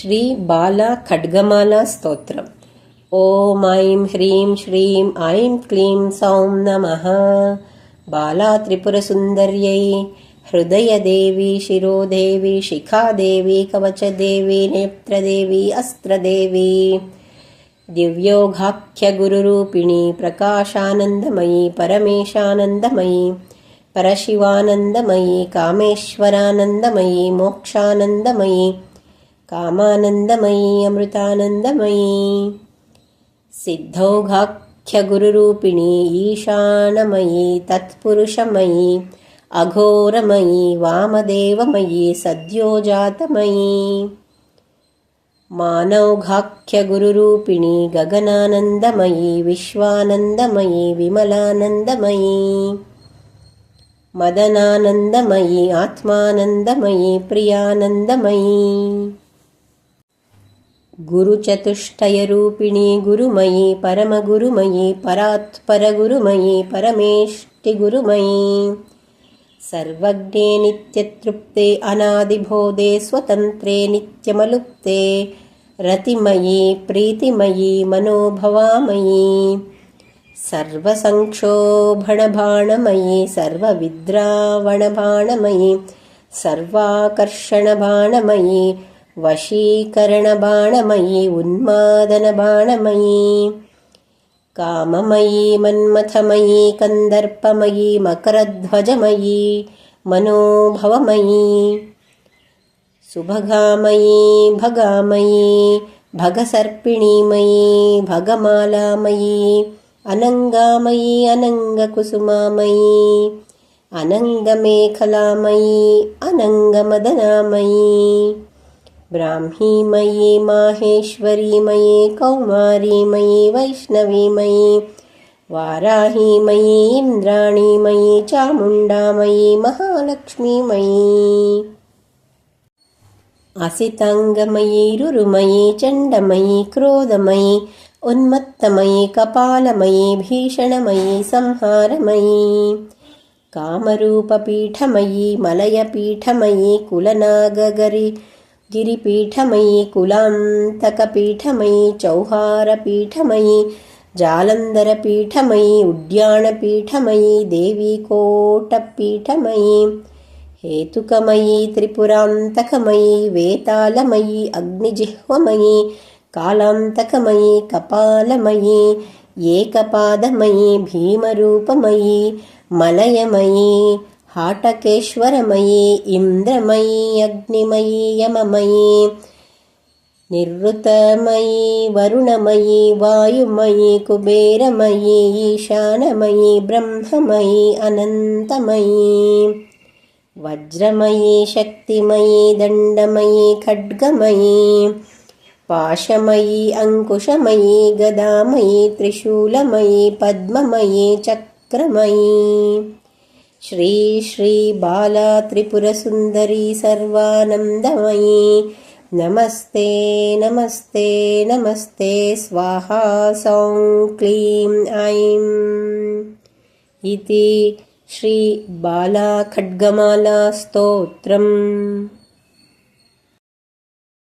శ్రీ బాల ఖడ్గమాల స్తోత్రం. ఓం ఐం హ్రీం శ్రీం ఐం క్లీం సౌం నమ. బాలా త్రిపురసుందర్యై హృదయదేవి శిరోదేవి శిఖాదేవి కవచదేవి నేత్రదేవి అస్త్రదేవి. దివ్యోగాఖ్యగురురూపిణి ప్రకాశానందమయీ పరమేశానందమయీ పరశివానందమయీ కామేశ్వరానందమయీ మోక్షానందమయీ कामानन्दमयी अमृतानन्दमयी। सिद्धौघाख्यगुरुरूपिणी ईशानमयी तत्पुरुषमयी अघोरमयी वामदेवमयी सद्योजातमयी। मानौघाख्यगुरुरूपिणी गगनानन्दमयी विश्वानन्दमयी विमलानन्दमयी। मदनानन्दमयी आत्मानन्दमयी प्रियानन्दमयी गुरुचतुष्टयरूपिणी गुरुमयी परमगुरुमयी परात्परगुरुमयी परमेष्टिगुरुमयी। सर्वज्ञे नित्यतृप्ते अनादिबोधे स्वतन्त्रे नित्यमलुप्ते रतिमयी प्रीतिमयी मनोभवामयी। सर्वसङ्क्षोभणबाणमयी सर्वविद्रावणबाणमयी सर्वाकर्षणबाणमयी वशीकरणबाणमयी उन्मादनबाणमयी। काममयी मन्मथमयी कन्दर्पमयी मकरध्वजमयी मनोभवमयी। सुभगामयी भगामयी भगसर्पिणीमयी भगमालामयी अनङ्गामयी अनङ्गकुसुमामयी अनङ्गमेखलामयी अनङ्गमदनामयी ब्राह्मीमयी माहेश्वरीमयी कौमारीमयी वैष्णवीमयी वाराहीमयी इन्द्राणीमयी चामुण्डामयी महालक्ष्मीमयी असिताङ्गमयी रुरुमयी चण्डमयी क्रोधमयी उन्मत्तमयी कपालमयी भीषणमयी संहारमयी कामरूपपीठमयी मलयपीठमयी कुलनागगरि गिरिपीठमयी कुलान्तकपीठमयी चौहारपीठमयी जालन्धरपीठमयी उड्याणपीठमयी देवीकोटपीठमयी हेतुकमयी त्रिपुरान्तकमयी वेतालमयी अग्निजिह्वमयी कालान्तकमयी कपालमयी एकपादमयी भीमरूपमयी मलयमयी हाटकेश्वरमयी इन्द्रमयी अग्निमयी यममयी निवृतमयी वरुणमयी वायुमयी कुबेरमयी ईशानमयी ब्रह्ममयी अनन्तमयी वज्रमयी शक्तिमयी दण्डमयी खड्गमयी पाशमयी अङ्कुशमयी गदामयी त्रिशूलमयी पद्ममयी चक्रमयी श्री श्रीबाला त्रिपुरसुन्दरी सर्वानन्दमयी। नमस्ते नमस्ते नमस्ते स्वाहा सौं क्लीं ऐं। इति श्रीबालाखड्गमालास्तोत्रम्